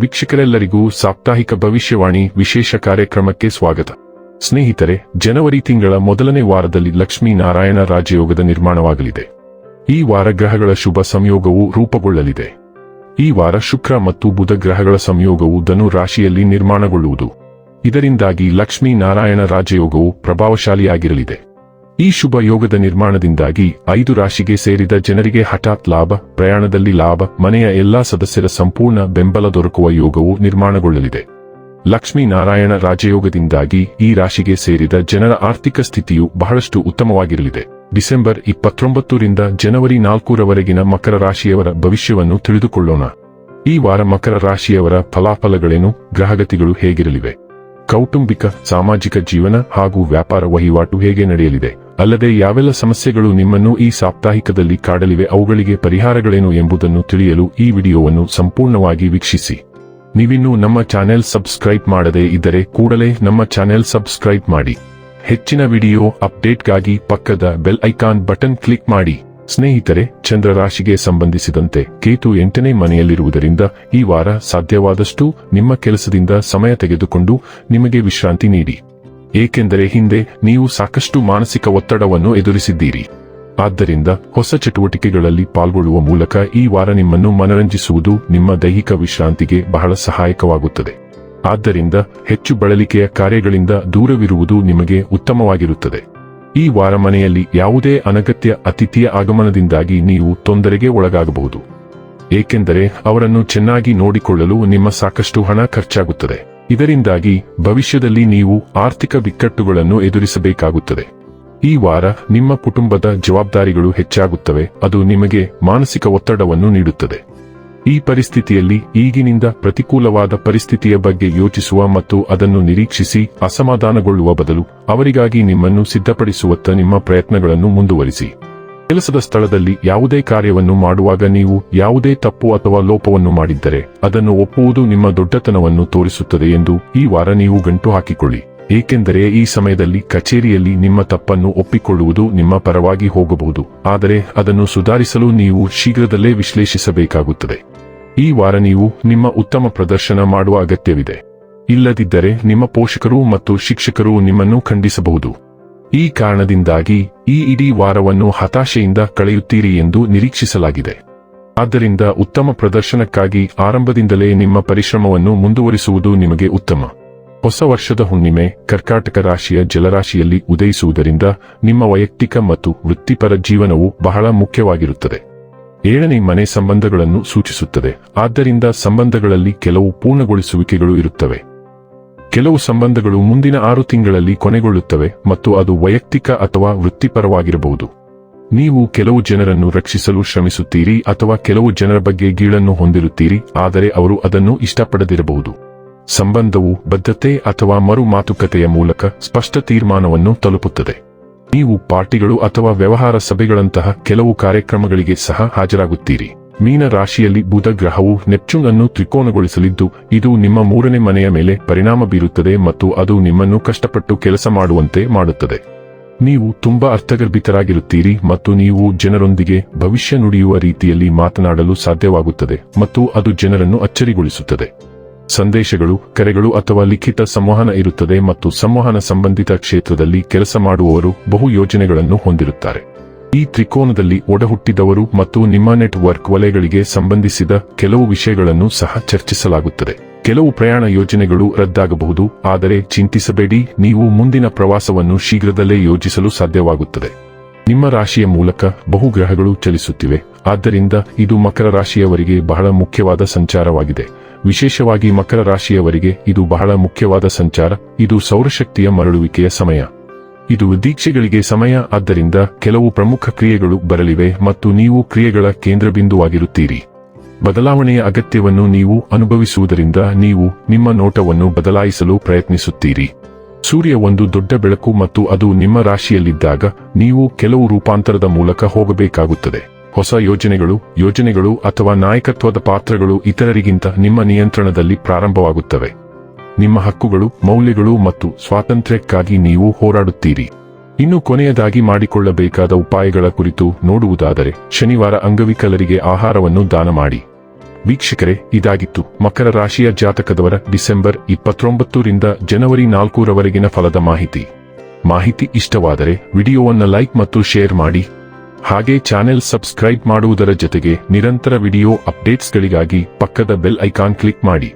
ವೀಕ್ಷಕರೆಲ್ಲರಿಗೂ ಸಾಪ್ತಾಹಿಕ ಭವಿಷ್ಯವಾಣಿ ವಿಶೇಷ ಕಾರ್ಯಕ್ರಮಕ್ಕೆ ಸ್ವಾಗತ. ಸ್ನೇಹಿತರೆ, ಜನವರಿ ತಿಂಗಳ ಮೊದಲನೇ ವಾರದಲ್ಲಿ ಲಕ್ಷ್ಮೀ ನಾರಾಯಣ ರಾಜಯೋಗದ ನಿರ್ಮಾಣವಾಗಲಿದೆ. ಈ ವಾರ ಗ್ರಹಗಳ ಶುಭ ಸಂಯೋಗವು ರೂಪುಗೊಳ್ಳಲಿದೆ. ಈ ವಾರ ಶುಕ್ರ ಮತ್ತು ಬುಧ ಗ್ರಹಗಳ ಸಂಯೋಗವು ಧನು ರಾಶಿಯಲ್ಲಿ ನಿರ್ಮಾಣಗೊಳ್ಳುವುದು. ಇದರಿಂದಾಗಿ ಲಕ್ಷ್ಮೀ ನಾರಾಯಣ ರಾಜಯೋಗವು ಪ್ರಭಾವಶಾಲಿಯಾಗಿರಲಿದೆ. ಈ ಶುಭ ಯೋಗದ ನಿರ್ಮಾಣದಿಂದಾಗಿ ಐದು ರಾಶಿಗೆ ಸೇರಿದ ಜನರಿಗೆ ಹಠಾತ್ ಲಾಭ, ಪ್ರಯಾಣದಲ್ಲಿ ಲಾಭ, ಮನೆಯ ಎಲ್ಲಾ ಸದಸ್ಯರ ಸಂಪೂರ್ಣ ಬೆಂಬಲ ದೊರಕುವ ಯೋಗವು ನಿರ್ಮಾಣಗೊಳ್ಳಲಿದೆ. ಲಕ್ಷ್ಮೀನಾರಾಯಣ ರಾಜಯೋಗದಿಂದಾಗಿ ಈ ರಾಶಿಗೆ ಸೇರಿದ ಜನರ ಆರ್ಥಿಕ ಸ್ಥಿತಿಯು ಬಹಳಷ್ಟು ಉತ್ತಮವಾಗಿರಲಿದೆ. ಡಿಸೆಂಬರ್ ಇಪ್ಪತ್ತೊಂಬತ್ತರಿಂದ ಜನವರಿ ನಾಲ್ಕರವರೆಗಿನ ಮಕರ ರಾಶಿಯವರ ಭವಿಷ್ಯವನ್ನು ತಿಳಿದುಕೊಳ್ಳೋಣ. ಈ ವಾರ ಮಕರ ರಾಶಿಯವರ ಫಲಾಫಲಗಳೇನು, ಗ್ರಹಗತಿಗಳು ಹೇಗಿರಲಿವೆ? ಕೌಟುಂಬಿಕ, ಸಾಮಾಜಿಕ ಜೀವನ ಹಾಗೂ ವ್ಯಾಪಾರ ವಹಿವಾಟು ಹೇಗೆ ನಡೆಯಲಿದೆ? ಅಲ್ಲದೆ ಯಾವೆಲ್ಲ ಸಮಸ್ಯೆಗಳು ನಿಮ್ಮನ್ನು ಈ ಸಾಪ್ತಾಹಿಕದಲ್ಲಿ ಕಾಡಲಿವೆ ಅವುಗಳಿಗೆ ಪರಿಹಾರಗಳೇನು ಎಂಬುದನ್ನು ತಿಳಿಯಲು ಈ ವಿಡಿಯೋವನ್ನು ಸಂಪೂರ್ಣವಾಗಿ ವೀಕ್ಷಿಸಿ. ನೀವಿನ್ನೂ ನಮ್ಮ ಚಾನೆಲ್ ಸಬ್ಸ್ಕ್ರೈಬ್ ಮಾಡದೇ ಇದ್ದರೆ ಕೂಡಲೇ ನಮ್ಮ ಚಾನೆಲ್ ಸಬ್ಸ್ಕ್ರೈಬ್ ಮಾಡಿ. ಹೆಚ್ಚಿನ ವಿಡಿಯೋ ಅಪ್ಡೇಟ್ಗಾಗಿ ಪಕ್ಕದ ಬೆಲ್ ಐಕಾನ್ ಬಟನ್ ಕ್ಲಿಕ್ ಮಾಡಿ. ಸ್ನೇಹಿತರೆ, ಚಂದ್ರರಾಶಿಗೆ ಸಂಬಂಧಿಸಿದಂತೆ ಕೇತು ಎಂಟನೇ ಮನೆಯಲ್ಲಿರುವುದರಿಂದ ಈ ವಾರ ಸಾಧ್ಯವಾದಷ್ಟು ನಿಮ್ಮ ಕೆಲಸದಿಂದ ಸಮಯ ತೆಗೆದುಕೊಂಡು ನಿಮಗೆ ವಿಶ್ರಾಂತಿ ನೀಡಿ. ಏಕೆಂದರೆ ಹಿಂದೆ ನೀವು ಸಾಕಷ್ಟು ಮಾನಸಿಕ ಒತ್ತಡವನ್ನು ಎದುರಿಸಿದ್ದೀರಿ. ಆದ್ದರಿಂದ ಹೊಸ ಚಟುವಟಿಕೆಗಳಲ್ಲಿ ಪಾಲ್ಗೊಳ್ಳುವ ಮೂಲಕ ಈ ವಾರ ನಿಮ್ಮನ್ನು ಮನರಂಜಿಸುವುದು ನಿಮ್ಮ ದೈಹಿಕ ವಿಶ್ರಾಂತಿಗೆ ಬಹಳ ಸಹಾಯಕವಾಗುತ್ತದೆ. ಆದ್ದರಿಂದ ಹೆಚ್ಚು ಬಳಲಿಕೆಯ ಕಾರ್ಯಗಳಿಂದ ದೂರವಿರುವುದು ನಿಮಗೆ ಉತ್ತಮವಾಗಿರುತ್ತದೆ. ಈ ವಾರ ಮನೆಯಲ್ಲಿ ಯಾವುದೇ ಅನಗತ್ಯ ಅತಿಥಿಯ ಆಗಮನದಿಂದಾಗಿ ನೀವು ತೊಂದರೆಗೆ ಒಳಗಾಗಬಹುದು. ಏಕೆಂದರೆ ಅವರನ್ನು ಚೆನ್ನಾಗಿ ನೋಡಿಕೊಳ್ಳಲು ನಿಮ್ಮ ಸಾಕಷ್ಟು ಹಣ ಖರ್ಚಾಗುತ್ತದೆ. ಇದರಿಂದಾಗಿ ಭವಿಷ್ಯದಲ್ಲಿ ನೀವು ಆರ್ಥಿಕ ಬಿಕ್ಕಟ್ಟುಗಳನ್ನು ಎದುರಿಸಬೇಕಾಗುತ್ತದೆ. ಈ ವಾರ ನಿಮ್ಮ ಕುಟುಂಬದ ಜವಾಬ್ದಾರಿಗಳು ಹೆಚ್ಚಾಗುತ್ತವೆ, ಅದು ನಿಮಗೆ ಮಾನಸಿಕ ಒತ್ತಡವನ್ನು ನೀಡುತ್ತದೆ. ಈ ಪರಿಸ್ಥಿತಿಯಲ್ಲಿ ಈಗಿನಿಂದ ಪ್ರತಿಕೂಲವಾದ ಪರಿಸ್ಥಿತಿಯ ಬಗ್ಗೆ ಯೋಚಿಸುವ ಮತ್ತು ಅದನ್ನು ನಿರೀಕ್ಷಿಸಿ ಅಸಮಾಧಾನಗೊಳ್ಳುವ ಬದಲು ಅವರಿಗಾಗಿ ನಿಮ್ಮನ್ನು ಸಿದ್ಧಪಡಿಸುವತ್ತ ನಿಮ್ಮ ಪ್ರಯತ್ನಗಳನ್ನು ಮುಂದುವರಿಸಿ. ಕೆಲಸದ ಸ್ಥಳದಲ್ಲಿ ಯಾವುದೇ ಕಾರ್ಯವನ್ನು ಮಾಡುವಾಗ ನೀವು ಯಾವುದೇ ತಪ್ಪು ಅಥವಾ ಲೋಪವನ್ನು ಮಾಡಿದ್ದರೆ ಅದನ್ನು ಒಪ್ಪುವುದು ನಿಮ್ಮ ದೊಡ್ಡತನವನ್ನು ತೋರಿಸುತ್ತದೆ ಎಂದು ಈ ವಾರ ನೀವು ಗಂಟು ಹಾಕಿಕೊಳ್ಳಿ. ಏಕೆಂದರೆ ಈ ಸಮಯದಲ್ಲಿ ಕಚೇರಿಯಲ್ಲಿ ನಿಮ್ಮ ತಪ್ಪನ್ನು ಒಪ್ಪಿಕೊಳ್ಳುವುದು ನಿಮ್ಮ ಪರವಾಗಿ ಹೋಗಬಹುದು. ಆದರೆ ಅದನ್ನು ಸುಧಾರಿಸಲು ನೀವು ಶೀಘ್ರದಲ್ಲೇ ವಿಶ್ಲೇಷಿಸಬೇಕಾಗುತ್ತದೆ. ಈ ವಾರ ನೀವು ನಿಮ್ಮ ಉತ್ತಮ ಪ್ರದರ್ಶನ ಮಾಡುವ ಅಗತ್ಯವಿದೆ. ಇಲ್ಲದಿದ್ದರೆ ನಿಮ್ಮ ಪೋಷಕರು ಮತ್ತು ಶಿಕ್ಷಕರು ನಿಮ್ಮನ್ನು ಖಂಡಿಸಬಹುದು. ಈ ಕಾರಣದಿಂದಾಗಿ ಈ ಇಡೀ ವಾರವನ್ನು ಹತಾಶೆಯಿಂದ ಕಳೆಯುತ್ತೀರಿ ಎಂದು ನಿರೀಕ್ಷಿಸಲಾಗಿದೆ. ಆದ್ದರಿಂದ ಉತ್ತಮ ಪ್ರದರ್ಶನಕ್ಕಾಗಿ ಆರಂಭದಿಂದಲೇ ನಿಮ್ಮ ಪರಿಶ್ರಮವನ್ನು ಮುಂದುವರಿಸುವುದು ನಿಮಗೆ ಉತ್ತಮ. ಹೊಸ ವರ್ಷದ ಹುಣ್ಣಿಮೆ ಕರ್ಕಾಟಕ ರಾಶಿಯ ಜಲರಾಶಿಯಲ್ಲಿ ಉದಯಿಸುವುದರಿಂದ ನಿಮ್ಮ ವೈಯಕ್ತಿಕ ಮತ್ತು ವೃತ್ತಿಪರ ಜೀವನವು ಬಹಳ ಮುಖ್ಯವಾಗಿರುತ್ತದೆ. ಏಳನೇ ಮನೆ ಸಂಬಂಧಗಳನ್ನು ಸೂಚಿಸುತ್ತದೆ. ಆದ್ದರಿಂದ ಸಂಬಂಧಗಳಲ್ಲಿ ಕೆಲವು ಪೂರ್ಣಗೊಳಿಸುವಿಕೆಗಳು ಇರುತ್ತವೆ. ಕೆಲವು ಸಂಬಂಧಗಳು ಮುಂದಿನ ಆರು ತಿಂಗಳಲ್ಲಿ ಕೊನೆಗೊಳ್ಳುತ್ತವೆ ಮತ್ತು ಅದು ವೈಯಕ್ತಿಕ ಅಥವಾ ವೃತ್ತಿಪರವಾಗಿರಬಹುದು. ನೀವು ಕೆಲವು ಜನರನ್ನು ರಕ್ಷಿಸಲು ಶ್ರಮಿಸುತ್ತೀರಿ ಅಥವಾ ಕೆಲವು ಜನರ ಬಗ್ಗೆ ಗೀಳನ್ನು ಹೊಂದಿರುತ್ತೀರಿ, ಆದರೆ ಅವರು ಅದನ್ನು ಇಷ್ಟಪಡದಿರಬಹುದು. ಸಂಬಂಧವು ಬದ್ಧತೆ ಅಥವಾ ಮರು ಮಾತುಕತೆಯ ಮೂಲಕ ಸ್ಪಷ್ಟ ತೀರ್ಮಾನವನ್ನು ತಲುಪುತ್ತದೆ. ನೀವು ಪಾರ್ಟಿಗಳು ಅಥವಾ ವ್ಯವಹಾರ ಸಭೆಗಳಂತಹ ಕೆಲವು ಕಾರ್ಯಕ್ರಮಗಳಿಗೆ ಸಹ ಹಾಜರಾಗುತ್ತೀರಿ. ಮೀನ ರಾಶಿಯಲ್ಲಿ ಬುಧ ಗ್ರಹವು ನೆಪ್ಚೂನ್ ಅನ್ನು ತ್ರಿಕೋನಗೊಳಿಸಲಿದ್ದು, ಇದು ನಿಮ್ಮ ಮೂರನೇ ಮನೆಯ ಮೇಲೆ ಪರಿಣಾಮ ಬೀರುತ್ತದೆ ಮತ್ತು ಅದು ನಿಮ್ಮನ್ನು ಕಷ್ಟಪಟ್ಟು ಕೆಲಸ ಮಾಡುವಂತೆ ಮಾಡುತ್ತದೆ. ನೀವು ತುಂಬಾ ಅರ್ಥಗರ್ಭಿತರಾಗಿರುತ್ತೀರಿ ಮತ್ತು ನೀವು ಜನರೊಂದಿಗೆ ಭವಿಷ್ಯ ನುಡಿಯುವ ರೀತಿಯಲ್ಲಿ ಮಾತನಾಡಲು ಸಾಧ್ಯವಾಗುತ್ತದೆ ಮತ್ತು ಅದು ಜನರನ್ನು ಅಚ್ಚರಿಗೊಳಿಸುತ್ತದೆ. ಸಂದೇಶಗಳು, ಕರೆಗಳು ಅಥವಾ ಲಿಖಿತ ಸಂವಹನ ಇರುತ್ತದೆ ಮತ್ತು ಸಂವಹನ ಸಂಬಂಧಿತ ಕ್ಷೇತ್ರದಲ್ಲಿ ಕೆಲಸ ಮಾಡುವವರು ಬಹು ಯೋಜನೆಗಳನ್ನು ಹೊಂದಿರುತ್ತಾರೆ. ಈ ತ್ರಿಕೋನದಲ್ಲಿ ಒಡಹುಟ್ಟಿದವರು ಮತ್ತು ನಿಮ್ಮ ನೆಟ್ವರ್ಕ್ ವಲಯಗಳಿಗೆ ಸಂಬಂಧಿಸಿದ ಕೆಲವು ವಿಷಯಗಳನ್ನು ಸಹ ಚರ್ಚಿಸಲಾಗುತ್ತದೆ. ಕೆಲವು ಪ್ರಯಾಣ ಯೋಜನೆಗಳು ರದ್ದಾಗಬಹುದು, ಆದರೆ ಚಿಂತಿಸಬೇಡಿ, ನೀವು ಮುಂದಿನ ಪ್ರವಾಸವನ್ನು ಶೀಘ್ರದಲ್ಲೇ ಯೋಜಿಸಲು ಸಾಧ್ಯವಾಗುತ್ತದೆ. ನಿಮ್ಮ ರಾಶಿಯ ಮೂಲಕ ಬಹು ಗ್ರಹಗಳು ಚಲಿಸುತ್ತಿವೆ, ಆದ್ದರಿಂದ ಇದು ಮಕರ ರಾಶಿಯವರಿಗೆ ಬಹಳ ಮುಖ್ಯವಾದ ಸಂಚಾರವಾಗಿದೆ. ವಿಶೇಷವಾಗಿ ಮಕರ ರಾಶಿಯವರಿಗೆ ಇದು ಬಹಳ ಮುಖ್ಯವಾದ ಸಂಚಾರ, ಇದು ಸೌರಶಕ್ತಿಯ ಮರಳುವಿಕೆಯ ಸಮಯ. ಇದು ದೀಕ್ಷೆಗಳಿಗೆ ಸಮಯ, ಆದ್ದರಿಂದ ಕೆಲವು ಪ್ರಮುಖ ಕ್ರಿಯೆಗಳು ಬರಲಿವೆ ಮತ್ತು ನೀವು ಕ್ರಿಯೆಗಳ ಕೇಂದ್ರಬಿಂದುವಾಗಿರುತ್ತೀರಿ. ಬದಲಾವಣೆಯ ಅಗತ್ಯವನ್ನು ನೀವು ಅನುಭವಿಸುವುದರಿಂದ ನೀವು ನಿಮ್ಮ ನೋಟವನ್ನು ಬದಲಾಯಿಸಲು ಪ್ರಯತ್ನಿಸುತ್ತೀರಿ. ಸೂರ್ಯ ಒಂದು ದೊಡ್ಡ ಬೆಳಕು ಮತ್ತು ಅದು ನಿಮ್ಮ ರಾಶಿಯಲ್ಲಿದ್ದಾಗ ನೀವು ಕೆಲವು ರೂಪಾಂತರದ ಮೂಲಕ ಹೋಗಬೇಕಾಗುತ್ತದೆ. ಹೊಸ ಯೋಜನೆಗಳು ಯೋಜನೆಗಳು ಅಥವಾ ನಾಯಕತ್ವದ ಪಾತ್ರಗಳು ಇತರರಿಗಿಂತ ನಿಮ್ಮ ನಿಯಂತ್ರಣದಲ್ಲಿ ಪ್ರಾರಂಭವಾಗುತ್ತವೆ. ನಿಮ್ಮ ಹಕ್ಕುಗಳು, ಮೌಲ್ಯಗಳು ಮತ್ತು ಸ್ವಾತಂತ್ರ್ಯಕ್ಕಾಗಿ ನೀವು ಹೋರಾಡುತ್ತೀರಿ. ಇನ್ನು ಕೊನೆಯದಾಗಿ ಮಾಡಿಕೊಳ್ಳಬೇಕಾದ ಉಪಾಯಗಳ ಕುರಿತು ನೋಡುವುದಾದರೆ, ಶನಿವಾರ ಅಂಗವಿಕಲರಿಗೆ ಆಹಾರವನ್ನು ದಾನ ಮಾಡಿ. ವೀಕ್ಷಕರೇ, ಇದಾಗಿತ್ತು. ಮಕರ ರಾಶಿಯ ಜಾತಕದವರ ಡಿಸೆಂಬರ್ ಇಪ್ಪತ್ತೊಂಬತ್ತರಿಂದ ಜನವರಿ ನಾಲ್ಕೂರವರೆಗಿನ ಫಲದ ಮಾಹಿತಿ. ಮಾಹಿತಿ ಇಷ್ಟವಾದರೆ ವಿಡಿಯೋವನ್ನು ಲೈಕ್ ಮತ್ತು ಶೇರ್ ಮಾಡಿ. ಹಾಗೆ ಚಾನೆಲ್ ಸಬ್ಸ್ಕ್ರೈಬ್ ಮಾಡುವುದರ ಜೊತೆಗೆ ನಿರಂತರ ವಿಡಿಯೋ ಅಪ್ಡೇಟ್ಸ್ಗಳಿಗಾಗಿ ಪಕ್ಕದ ಬೆಲ್ ಐಕಾನ್ ಕ್ಲಿಕ್ ಮಾಡಿ.